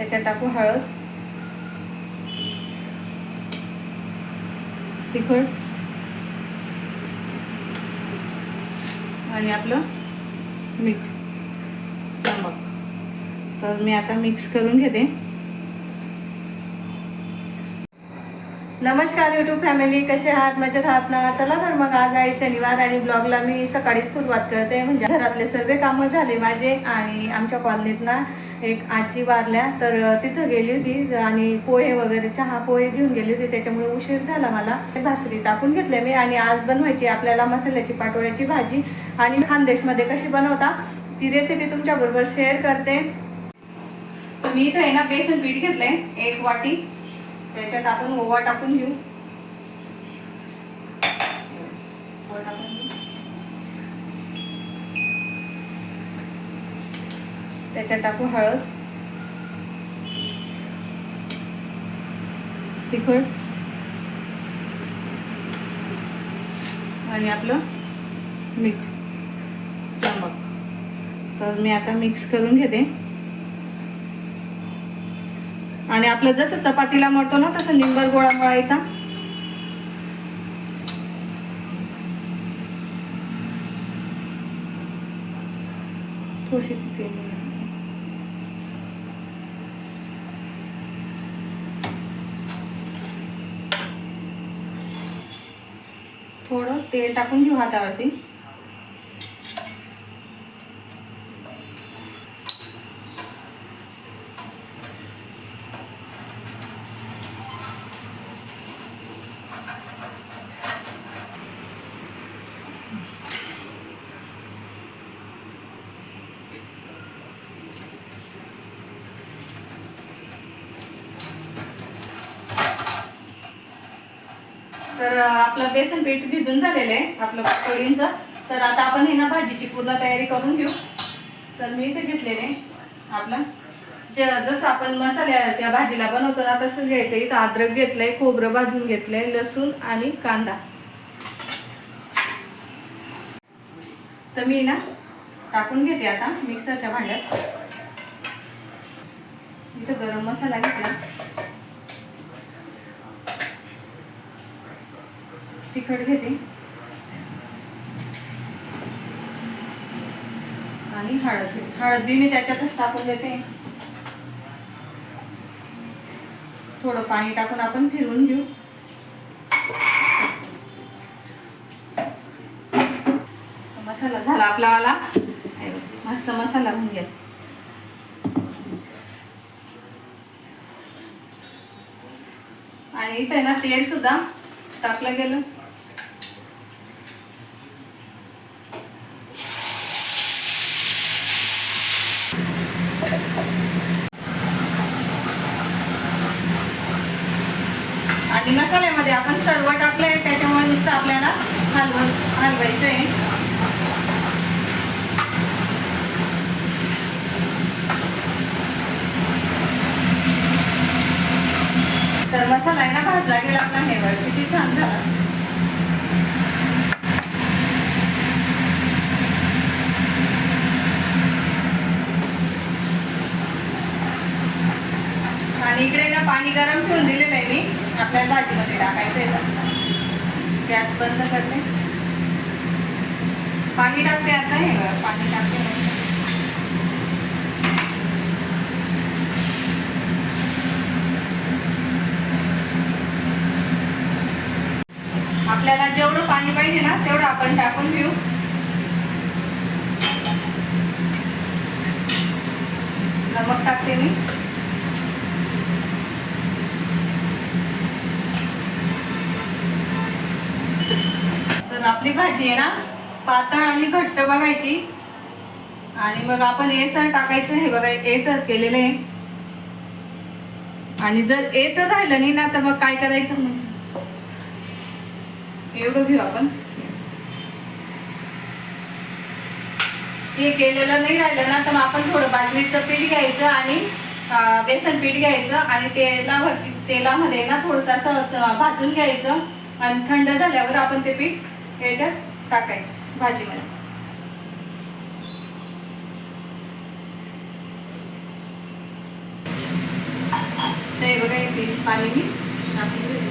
त्याच्यात टाकू हळद. तिखट. आणि आपलं मीठ. नमक तर मी आता मिक्स करून घेते. नमस्कार युट्यूब फॅमिली कसे आहात? मजेत आहात ना? चला तर मग आज आहे शनिवार आणि ब्लॉगला मी सकाळीच सुरुवात करते. म्हणजे घरातले सर्व कामं झाले माझे आणि आमच्या कॉलनीत ना एक आजी वारल्या तर तिथं गेली होती आणि पोहे वगैरे चहा पोहे घेऊन गेली होती. त्याच्यामुळे उशीर झाला मला. भाकरी टाकून घेतले मी आणि आज बनवायची आपल्याला मसाल्याची पाटोळ्याची भाजी. आणि खानदेशमध्ये कशी बनवता ती रेसिपी तुमच्याबरोबर शेअर करते. मी इथं आहे ना बेसन पीठ घेतलंय एक वाटी. त्याच्यात आपण ओवा टाकून घेऊ ओवा टाकून घेऊ. त्याच्यात टाकू हळद. तिखट. आणि आपलं मीठ. नमक तर मी आता मिक्स करून घेते. आणि आपलं जसं चपातीला मळतो ना तसं लिंबर गोळा मळायचा. थोडीशी तेल टाकून घेऊ हातावरती. तर आपलं बेसन पीठ भिजून झालेलं आहे आपलं कढींचं तर आता आपण हे ना भाजीची पूर्ण तयारी करून घेऊ. तर मी इथे घेतलेले आपलं. ज जसं आपण मसाल्याच्या भाजीला बनवतो ना तसं घ्यायचं. इथं अद्रक घेतलंय खोबरं भाजून घेतलंय लसूण आणि कांदा. तर मी ना टाकून घेते आता मिक्सरच्या भांड्यात. इथं गरम मसाला घेतला. तिखट घेते. आणि हळद घेते. हळद बी मी त्याच्यातच टाकून देते. थोडं पाणी टाकून आपण फिरवून घेऊ. मसाला झाला आपला आला. मस्त मसाला होऊन गेला. आणि इथे ना तेल सुद्धा. टाकलं गेलं. आणि मसाल्यामध्ये आपण सर्व टाकलंय त्याच्यामुळे नुसतं आपल्याला हलव हलवायचं आहे तर मसाला आहे ना भाजला गेला आपला हेवर किती छान झाला. आणि इकडे ना पाणी गरम ठेवून दिलेलं आहे मी. आपल्याला भाजीमध्ये टाकायचं आहे. गॅस बंद करते. पाणी टाकते आता हे पाणी टाकते. आपल्याला जेवढं पाणी पाहिजे ना तेवढं आपण टाकून घेऊ नमक टाकते मी. तर आपली भाजी आहे ना पातळ आणि घट्ट बघायची. आणि मग आपण एसर टाकायचं हे बघा एसर केलेलं आहे. आणि जर एसर राहिलं नाही ना तर मग काय करायचं मग? एवढं घेऊ आपण. हे केलेलं नाही राहिलं ना तर मग आपण थोडं बाजरीचं पीठ घ्यायचं आणि बेसन पीठ घ्यायचं आणि तेलावरती तेलामध्ये ना थोडंसं असं भाजून घ्यायचं आणि थंड झाल्यावर आपण ते पीठ याच्यात टाकायचं भाजीमध्ये. ते पाणी मी टाकून देते.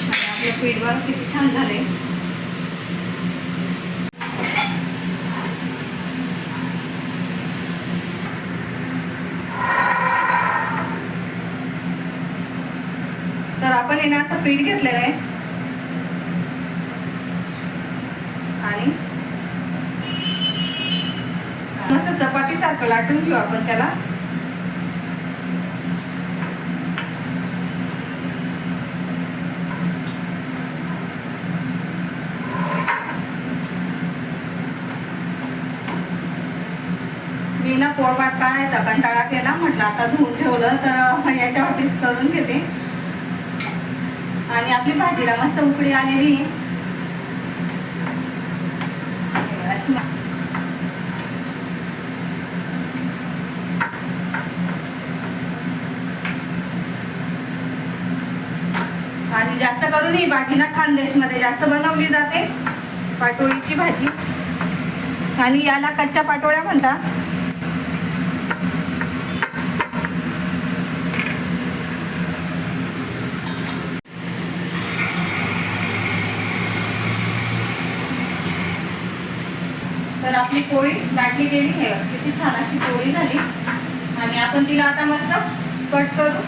आणि आपलं पीठ बघ किती छान झाले. तर आपण येणं असं पीठ घेतलेलं आहे. आणि मस्त चपाती सारखं लाटून घेऊ आपण त्याला. पोळपाट काढायचा कंटाळा केला म्हटलं आता धुवून ठेवलं तर याच्यावरतीच करून घेते. आणि आपली भाजीला मस्त उकळी आलेली. अशी आणि जास्त करून ही भाजी ना खानदेशमध्ये जास्त बनवली जाते पाटोळीची भाजी. आणि याला कच्च्या पाटोळ्या म्हणतात तर आपली पोळी लाटली गेली. हे किती छान अशी पोळी झाली. आणि आपण तिला आता मस्त कट करू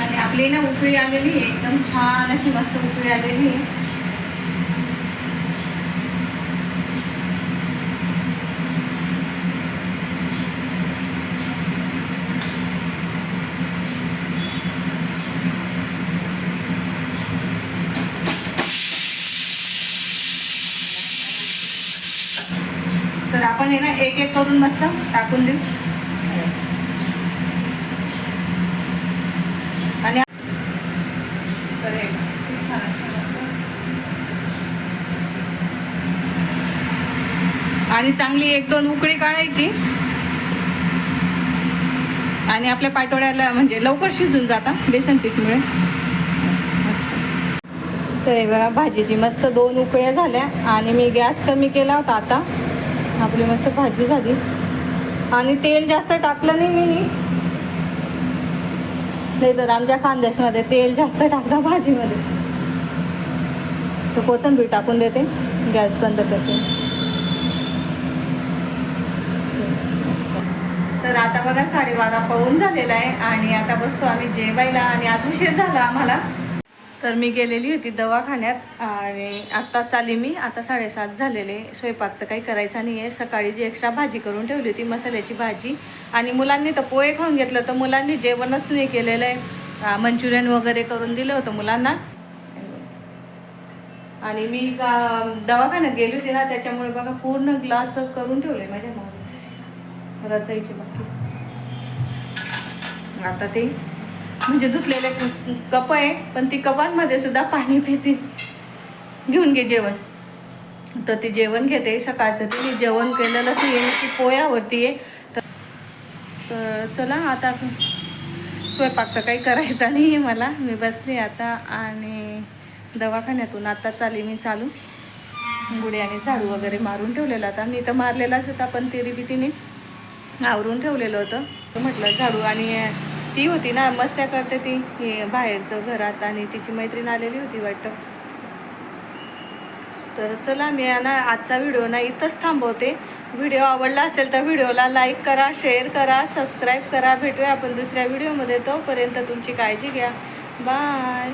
आणि आपली ना उकळी आलेली आहे. एकदम छान अशी मस्त उकळी आलेली आहे. तर आपण हे ना एक एक करून मस्त टाकून देऊ आणि तर हे खूप छान अशी मस्त आणि चांगली एक दोन उकळी काढायची. आणि आपल्या पाटोळ्याला म्हणजे लवकर शिजून जाता बेसन पीठमुळे. तर हे बघा भाजीची मस्त दोन उकळ्या झाल्या आणि मी गॅस कमी केला होता आता. आपली मस्त भाजी झाली. आणि तेल जास्त टाकलं नाही मी. नाही तर आमच्या खानदेशमध्ये तेल जास्त टाकता भाजीमध्ये. तर कोथिंबीर टाकून देते. गॅस बंद करते. तर आता बघा साडेबारा पाऊन झालेला आहे आणि आता बसतो आम्ही जेवायला आणि आज उशीर झाला आम्हाला. तर मी गेलेली होती दवाखान्यात आणि आत्ता चाली मी. आता साडेसात झालेले. स्वयंपाक तर काही करायचा नाही आहे सकाळी जी एक्स्ट्रा भाजी करून ठेवली होती मसाल्याची भाजी. आणि मुलांनी तर पोहे खाऊन घेतलं तर मुलांनी जेवणच नाही केलेलं आहे. मंचुरियन वगैरे करून दिलं होतं मुलांना. आणि मी का- दवाखान्यात गेली होती ना त्याच्यामुळे बघा पूर्ण ग्लास करून ठेवले माझ्या मागे रचायचे बाकी. आता ते म्हणजे धुतलेले कप आहे पण ती कपांमध्ये सुद्धा पाणी पिते. घेऊन घे जेवण. तर ते जेवण घेते सकाळचं तिने जेवण केलेलंच नाही आहे ती पोयावरती आहे. तर चला आता स्वयंपाक तर काही करायचा नाही आहे मला. मी बसली आता आणि दवाखान्यातून आता चाली मी चालू. गुढी आणि झाडू वगैरे मारून ठेवलेला. आता मी तर मारलेलाच होता पण तरी बी तिने आवरून ठेवलेलं होतं. तर म्हटलं झाडू आणि ती होती ना मस्त्या करते ती हे बाहेरचं घरात आणि तिची मैत्रीण आलेली होती वाटतं. तर चला मी ना आजचा व्हिडिओ ना इथंच थांबवते. व्हिडिओ आवडला असेल तर व्हिडिओला लाईक करा शेअर करा सबस्क्राईब करा. भेटूया आपण दुसऱ्या व्हिडिओमध्ये. तोपर्यंत तुमची काळजी घ्या. बाय.